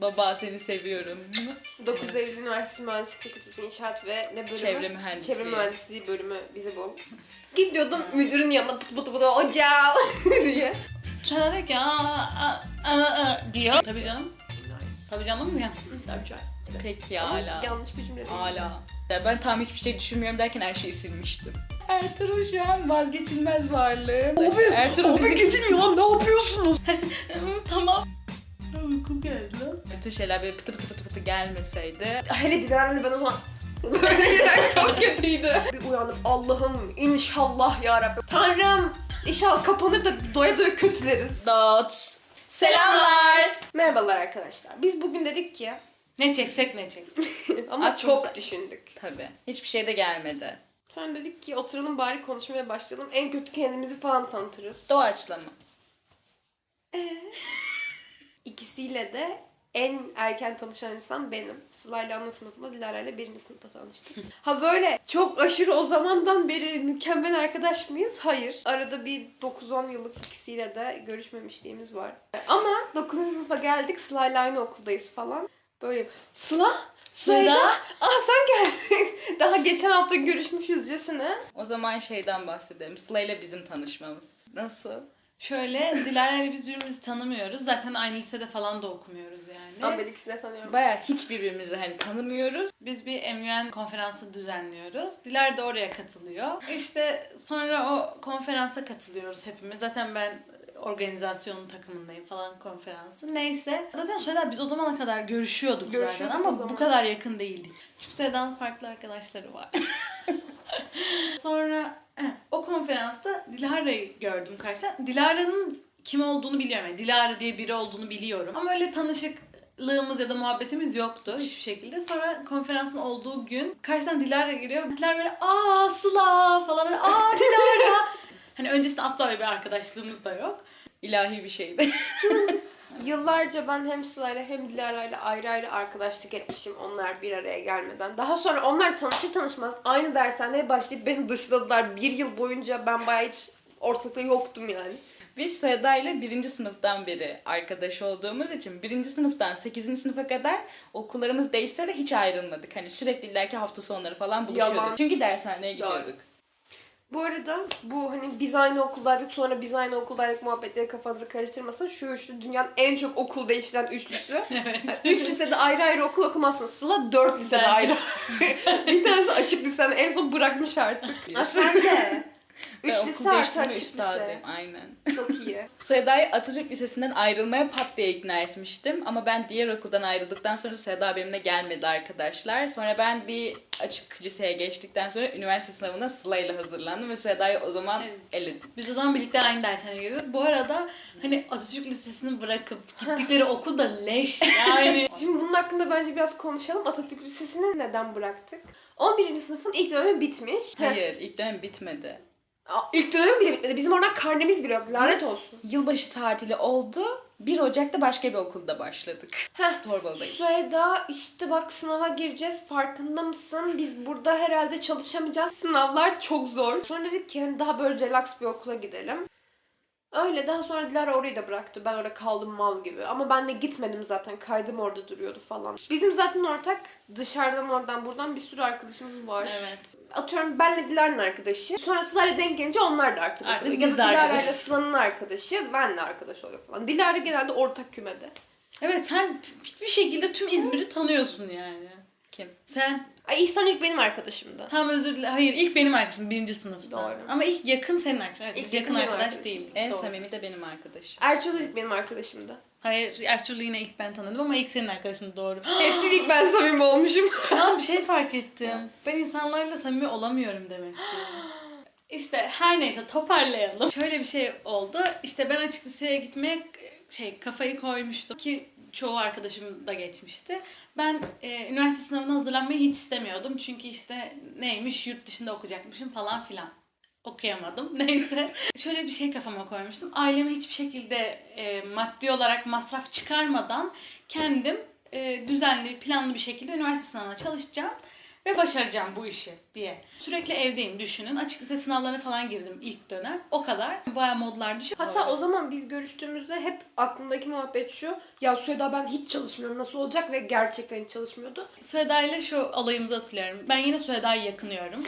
Baba seni seviyorum. 9 Eylül Üniversitesi Mühendislik Fakültesi İnşaat ve ne bölümü? Çevre mühendisliği. Çevre mühendisliği bölümü bize bu. Gidiyordum müdürün yanına pıt pıt pıt hocam diye. Aa, aa diyor. Tabii canım. Nice. Tabii canım ya. Tabii canım. Peki hala. Yanlış bir cümle değil. Hala. Ya ben tam hiçbir şey düşünmüyorum derken her şeyi silmiştim. Ertuğrul şu an vazgeçilmez varlığım. Ertuğrul bizim... gidin ya ne yapıyorsunuz? Tamam. Uykum geldi. Bütün şeyler böyle pıtı pıtı pıtı pıtı gelmeseydi. Hele Dilara'yla ben o zaman Böyle çok kötüydü. Bir uyandım Allah'ım inşallah ya Rabbi. Tanrım inşallah kapanır da doya doya kötüleriz. Dot. Selamlar. Merhabalar arkadaşlar. Biz bugün dedik ki Ne çeksek ne çeksek. ama Aklımıza- çok düşündük. Tabii. Hiçbir şey de gelmedi. Sonra dedik ki oturalım bari konuşmaya başlayalım. En kötü kendimizi falan tanıtırız. Doğaçlama. İkisiyle de en erken tanışan insan benim. Sıla ile ana sınıfında, Dilara ile birinci sınıfta tanıştık. ha böyle çok aşırı o zamandan beri mükemmel arkadaş mıyız? Hayır. Arada bir 9-10 yıllık ikisiyle de görüşmemişliğimiz var. Ama 9. sınıfa geldik. Sıla ile aynı okuldayız falan. Böyle Sıla? Sıla? Ah sen gel. Daha geçen hafta görüşmüşüzcesine. O zaman şeyden bahsedelim. Sıla ile bizim tanışmamız. Nasıl? Şöyle Dilara ile biz birbirimizi tanımıyoruz. Zaten aynı lisede falan da okumuyoruz yani. Ben ben ikisini de tanıyorum. Bayağı hiç birbirimizi hani tanımıyoruz. Biz bir MUN konferansı düzenliyoruz. Dilara da oraya katılıyor. İşte sonra o konferansa katılıyoruz hepimiz. Zaten ben organizasyonun takımındayım falan konferansı. Neyse. Zaten Süheda biz o zamana kadar görüşüyorduk, Görüşüyorduk zaten ama bu kadar yakın değildik. Çünkü Süheda'nın farklı arkadaşları var. Sonra o konferansta Dilara'yı gördüm karşısında. Dilara'nın kim olduğunu biliyorum. Yani Dilara diye biri olduğunu biliyorum. Ama öyle tanışıklığımız ya da muhabbetimiz yoktu hiçbir şekilde. Sonra konferansın olduğu gün karşıdan Dilara geliyor. Dilara böyle aa Sıla falan böyle aa Dilara. hani öncesinde asla öyle bir arkadaşlığımız da yok. İlahi bir şeydi. Yıllarca ben hem Sıla'yla hem Dilara'yla ayrı ayrı arkadaşlık etmişim onlar bir araya gelmeden. Daha sonra onlar tanışır tanışmaz aynı dershaneye başlayıp beni dışladılar. Bir yıl boyunca ben bayağı hiç ortalıkta yoktum yani. Biz Süheda ile birinci sınıftan beri arkadaş olduğumuz için birinci sınıftan 8. sınıfa kadar okullarımız değişse de hiç ayrılmadık. Hani sürekli illaki hafta sonları falan buluşuyorduk. Yalan. Çünkü dershaneye Doğru. Bu arada bu hani biz aynı okuldaydık sonra biz aynı okuldaydık muhabbetleri kafanızı karıştırmasın. Şu üçlü dünyanın en çok okul değiştiren üçlüsü. Evet. Üç lisede ayrı ayrı okul okumazsın. Sıla dört lisede Ben ayrı. bir tanesi açık liseden en son bırakmış artık. Ha sen de. Üç Ben lise okul artı açık lise. Aynen. Çok iyi. Süheda'yı Atatürk Lisesi'nden ayrılmaya pat diye ikna etmiştim. Ama ben diğer okuldan ayrıldıktan sonra Süheda benimle gelmedi arkadaşlar. Sonra ben bir açık liseye geçtikten sonra üniversite sınavına Sıla ile hazırlandım ve Süheda'yı o zaman Evet. eledim. Biz o zaman birlikte aynı dershaneye gidiyorduk. Bu arada hani Atatürk Lisesi'ni bırakıp gittikleri okul da leş. Yani Şimdi bunun hakkında bence biraz konuşalım. Atatürk Lisesi'ni neden bıraktık? 11. sınıfın ilk dönemi bitmiş. Hayır ilk dönem bitmedi. İlk dönemi bile bitmedi. Bizim oradan karnemiz bile yok. Lanet Biz olsun. Yılbaşı tatili oldu. 1 Ocak'ta başka bir okulda başladık. Heh. Torbalı'dayım. Süheyda işte bak sınava gireceğiz farkında mısın? Biz burada herhalde çalışamayacağız. Sınavlar çok zor. Sonra dedik ki hani daha böyle relax bir okula gidelim. Öyle daha sonra Dilara orayı da bıraktı. Ben orada kaldım mal gibi. Ama ben de gitmedim zaten. Kaydım orada duruyordu falan. Bizim zaten ortak dışarıdan oradan buradan bir sürü arkadaşımız var. evet. Atıyorum benle Dilara'nın arkadaşı. Sonra Sıla'yla denk gelince onlar da arkadaş Artık oluyor. biz ya de da Dilara'yla arkadaşız. Sıla'nın arkadaşı benle arkadaş oluyor falan. Dilara genelde ortak kümede. Evet sen bir şekilde tüm İzmir'i tanıyorsun yani. Kim? Sen Ay İhsan ilk benim arkadaşımdı. tam özür dilerim. Hayır ilk benim arkadaşım birinci sınıfta. Doğru. Ama ilk yakın senin arkadaşın. Evet, İlk biz yakın yakın benim arkadaş arkadaşım. değildik. En Doğru. samimi de benim arkadaşım. Ertuğrul ilk benim arkadaşımdı. Hayır Ertuğrul'u yine ilk ben tanıdım ama ilk senin arkadaşın doğru. Hepsi ilk ben samimi olmuşum. Şu an bir şey fark ettim. Ben insanlarla samimi olamıyorum demek ki. İşte her neyse toparlayalım. Şöyle bir şey oldu. İşte ben açık liseye gitmeye şey kafayı koymuştum ki çoğu arkadaşım da geçmişti. Ben e, üniversite sınavına hazırlanmayı hiç istemiyordum. Çünkü işte neymiş yurt dışında okuyacakmışım falan filan. Okuyamadım. Neyse. Şöyle bir şey kafama koymuştum. Aileme hiçbir şekilde e, maddi olarak masraf çıkarmadan kendim e, düzenli, planlı bir şekilde üniversite sınavına çalışacağım. Ve başaracağım bu işi diye. Sürekli evdeyim düşünün. Açık lise sınavlarına falan girdim ilk dönem. O kadar. Baya modlar düşük. Hatta o zaman biz görüştüğümüzde hep aklımdaki muhabbet şu. Ya Süheda ben hiç çalışmıyorum nasıl olacak ve gerçekten hiç çalışmıyordu. Süheda ile şu alayımızı hatırlıyorum. Ben yine Süheda'yı yakınıyorum.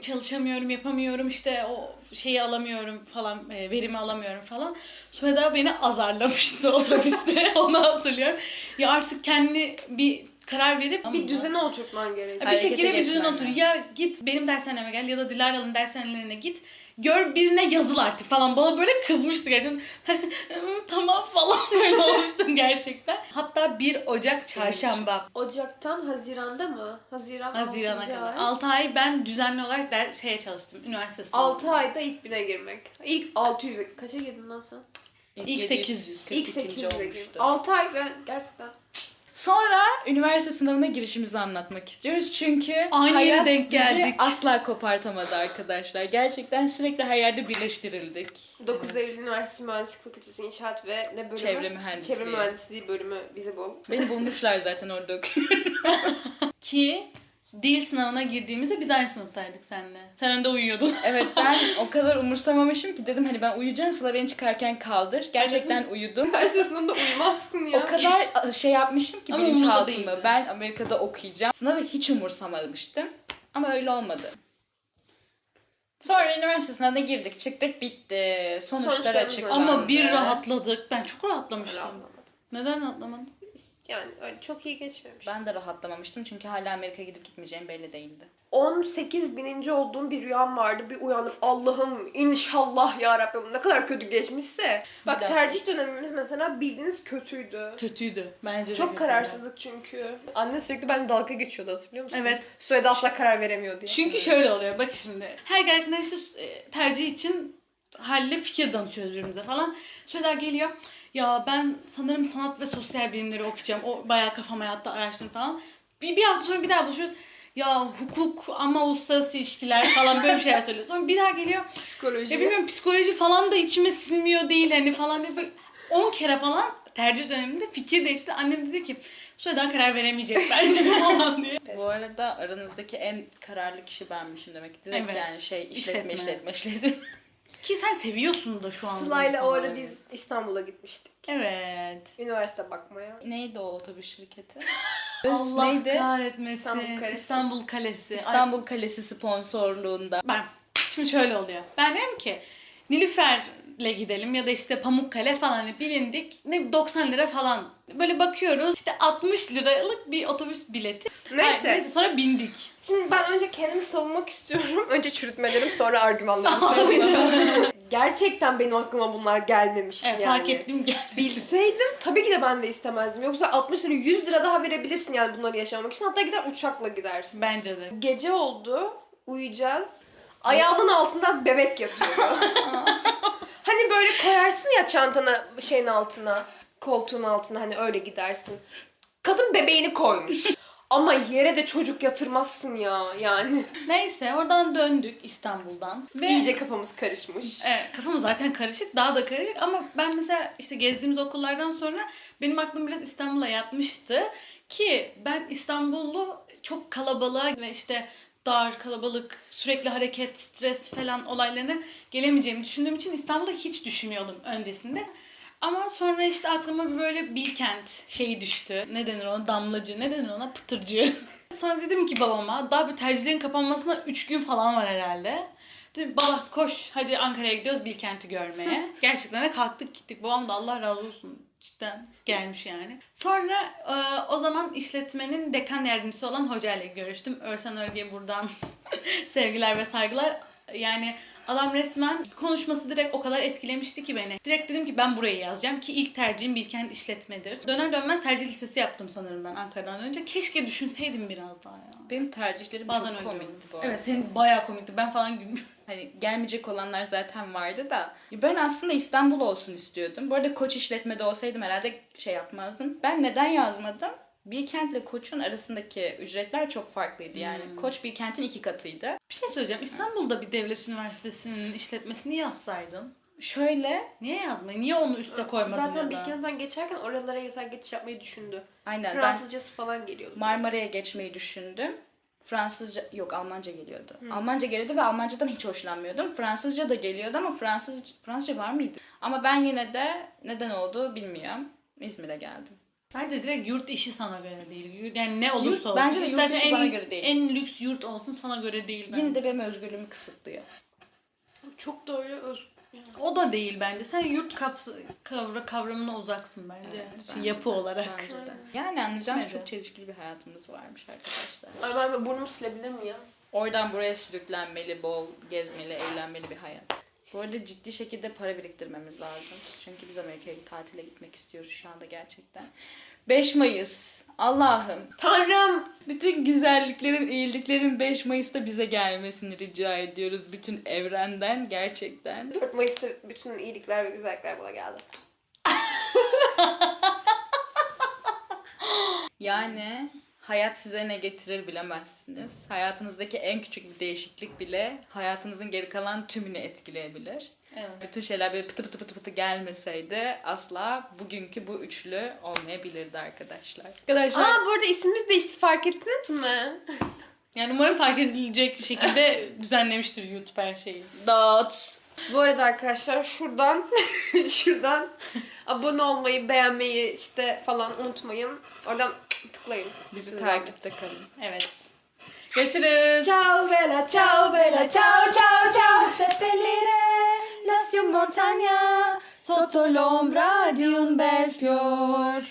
Çalışamıyorum, yapamıyorum, işte o şeyi alamıyorum falan, e, verimi alamıyorum falan. Süheda beni azarlamıştı otobüste, onu hatırlıyorum. Ya artık kendi bir karar verip Bir düzene oturtman gerekiyor. bir şekilde bir düzen geçmen otur. Ya git benim dershaneme gel ya da Dilara'nın dershanelerine git. Gör birine yazıl artık falan. Bana böyle kızmıştı gerçekten. tamam falan böyle olmuştum gerçekten. Hatta 1 Ocak çarşamba. Ocaktan Haziran'da mı? Haziran Haziran'a 6. kadar. ay. 6 ay ben düzenli olarak der, şeye çalıştım. Üniversite sınavı. 6 ayda ilk bine girmek. İlk 600'e kaça girdin lan sen? İlk 800. İlk 800 800'e girdim. olmuştu. 6 ay ben gerçekten. Sonra üniversite sınavına girişimizi anlatmak istiyoruz. Çünkü Aynı yere hayat denk bizi geldik. asla kopartamadı arkadaşlar. Gerçekten sürekli her yerde birleştirildik. 9 Eylül Üniversitesi Mühendislik Fakültesi İnşaat ve ne bölümü? Çevre mühendisliği. Çevre Mühendisliği bölümü bize bul. Beni bulmuşlar zaten orada okuyorum. Ki dil sınavına girdiğimizde biz aynı sınıftaydık seninle. Sen önde uyuyordun. Evet ben o kadar umursamamışım ki dedim hani ben uyuyacağım Sıla beni çıkarken kaldır. Gerçekten uyudum. Üniversite sınavında uyumazsın ya. O kadar şey yapmışım ki Ama değildi. Ben Amerika'da okuyacağım. Sınavı hiç umursamamıştım. Ama öyle olmadı. Sonra üniversite sınavına girdik, çıktık, bitti. Sonuçlar açık. Ama bir rahatladık. Ben çok rahatlamıştım. Rahatlamadım. Neden rahatlamadın? Yani öyle çok iyi geçmemiş. Ben de rahatlamamıştım çünkü hala Amerika'ya gidip gitmeyeceğim belli değildi. 18 bininci olduğum bir rüyam vardı. Bir uyandım. Allah'ım inşallah ya Rabbim ne kadar kötü geçmişse. Bak dakika. tercih dönemimiz mesela bildiğiniz kötüydü. Kötüydü. Bence de Çok kötüydü. kararsızlık çünkü. Anne sürekli ben dalga geçiyordu hatırlıyor musun? Evet. Suede asla karar veremiyor diye. Çünkü şöyle oluyor bak şimdi. Her geldikten işte e, tercih için Halil'le fikir danışıyoruz birbirimize falan. Şöyle geliyor. Ya ben sanırım sanat ve sosyal bilimleri okuyacağım. O bayağı kafama yattı araştırdım falan. Bir, bir hafta sonra bir daha buluşuyoruz. Ya hukuk ama uluslararası ilişkiler falan böyle bir şeyler söylüyor. Sonra bir daha geliyor. psikoloji. Ya bilmiyorum psikoloji falan da içime sinmiyor değil hani falan diye böyle 10 kere falan tercih döneminde fikir değişti. Annem de diyor ki Sue'den karar veremeyecek bence falan diye. Bu arada aranızdaki en kararlı kişi benmişim demek. Direkt Evet, yani şey işletme işletme. işletme işletme. Ki sen seviyorsun da şu an. Sıla'yla o ara biz İstanbul'a gitmiştik. Evet. Üniversite bakmaya. Neydi o otobüs şirketi? Allah neydi? kahretmesin. İstanbul İstanbul Kalesi. Kalesi. Ay, İstanbul Kalesi sponsorluğunda. ben şimdi şöyle oluyor. Ben dedim ki Nilüfer'le gidelim ya da işte Pamukkale falan hani bilindik. Ne 90 lira falan. Böyle bakıyoruz. İşte 60 liralık bir otobüs bileti. Neyse. Ay, neyse sonra bindik. Şimdi ben önce kendimi savunmak istiyorum. Önce çürütmelerim sonra argümanlarımı söyleyeceğim. Gerçekten benim aklıma bunlar gelmemişti Evet, yani. fark ettim geldi. Bilseydim tabii ki de ben de istemezdim. Yoksa 60 lira 100 lira daha verebilirsin yani bunları yaşamak için. Hatta gider uçakla gidersin. Bence de. Gece oldu. Uyuyacağız. Ayağımın altında bebek yatıyordu. hani böyle koyarsın ya çantanı şeyin altına, koltuğun altına hani öyle gidersin. Kadın bebeğini koymuş. Ama yere de çocuk yatırmazsın ya yani. Neyse oradan döndük İstanbul'dan. Ve İyice kafamız karışmış. Evet, kafamız zaten karışık, daha da karışık ama ben mesela işte gezdiğimiz okullardan sonra benim aklım biraz İstanbul'a yatmıştı ki ben İstanbul'u çok kalabalığa ve işte dar, kalabalık, sürekli hareket, stres falan olaylarına gelemeyeceğimi düşündüğüm için İstanbul'da hiç düşünmüyordum öncesinde. Ama sonra işte aklıma bir böyle Bilkent şeyi düştü. Ne denir ona? Damlacı. Ne denir ona? Pıtırcı. Sonra dedim ki babama daha bir tercihlerin kapanmasına 3 gün falan var herhalde. Dedim baba koş hadi Ankara'ya gidiyoruz Bilkent'i görmeye. Gerçekten de kalktık gittik. Babam da Allah razı olsun cidden gelmiş yani. Sonra e, o zaman işletmenin dekan yardımcısı olan hocayla görüştüm. Örsen Örge'ye buradan sevgiler ve saygılar. Yani adam resmen konuşması direkt o kadar etkilemişti ki beni. Direkt dedim ki ben burayı yazacağım ki ilk tercihim Bilkent işletmedir. Döner dönmez tercih lisesi yaptım sanırım ben Ankara'dan önce. Keşke düşünseydim biraz daha ya. Benim tercihlerim Bazen çok komikti bu arada. Evet senin bayağı komikti. Ben falan gülmüştüm. Hani gelmeyecek olanlar zaten vardı da. Ben aslında İstanbul olsun istiyordum. Bu arada Koç işletmede olsaydım herhalde şey yapmazdım. Ben neden yazmadım? Bilkent ile Koç'un arasındaki ücretler çok farklıydı yani. Hmm. Koç Bilkent'in iki katıydı. Bir şey söyleyeceğim. İstanbul'da bir devlet üniversitesinin işletmesini yazsaydın. Şöyle Niye yazmayı? Niye onu üste koymadın Zaten? Bilkent'ten geçerken oralara yatay geçiş yapmayı düşündü. aynen ben Fransızcası falan geliyordu. Marmara'ya geçmeyi düşündüm. Fransızca yok Almanca geliyordu. Almanca geliyordu ve Almancadan hiç hoşlanmıyordum. Fransızca da geliyordu ama Fransız Fransızca var mıydı? Ama ben yine de neden oldu bilmiyorum. İzmir'e geldim. Bence direkt yurt işi sana göre değil. Yani ne olursa Yurt- olsun. bence de yurt İstersen işi en, bana göre değil. En lüks yurt olsun sana göre değil bence. Yine de benim özgürlüğümü kısıtlıyor. Çok da öyle öz... O da değil bence. Sen yurt kapsı, kavra, kavramına uzaksın bence. Evet, Şey, bence yapı de, olarak. Bence de. Yani anlayacağınız Bence. çok çelişkili bir hayatımız varmış arkadaşlar. Ay ben burnumu silebilir miyim? Oradan buraya sürüklenmeli, bol gezmeli, eğlenmeli bir hayat. Bu arada ciddi şekilde para biriktirmemiz lazım. Çünkü biz Amerika'ya tatile gitmek istiyoruz şu anda gerçekten. 5 Mayıs. Allah'ım. Tanrım! Bütün güzelliklerin, iyiliklerin 5 Mayıs'ta bize gelmesini rica ediyoruz. Bütün evrenden gerçekten. 4 Mayıs'ta bütün iyilikler ve güzellikler bana geldi. Yani hayat size ne getirir bilemezsiniz. Hayatınızdaki en küçük bir değişiklik bile hayatınızın geri kalan tümünü etkileyebilir. Evet. Bütün şeyler böyle pıtı pıtı pıtı pıtı gelmeseydi asla bugünkü bu üçlü olmayabilirdi arkadaşlar. Arkadaşlar Aa bu arada ismimiz değişti fark ettiniz mi? Yani umarım fark edilecek şekilde düzenlemiştir YouTube her şeyi. dots. Bu arada arkadaşlar şuradan şuradan abone olmayı, beğenmeyi işte falan unutmayın. Oradan tıklayın. Bizi Size takipte kalın. Evet. Görüşürüz. Ciao bella, ciao bella, ciao ciao ciao. seppellire in montagna sotto l'ombra di un bel fior.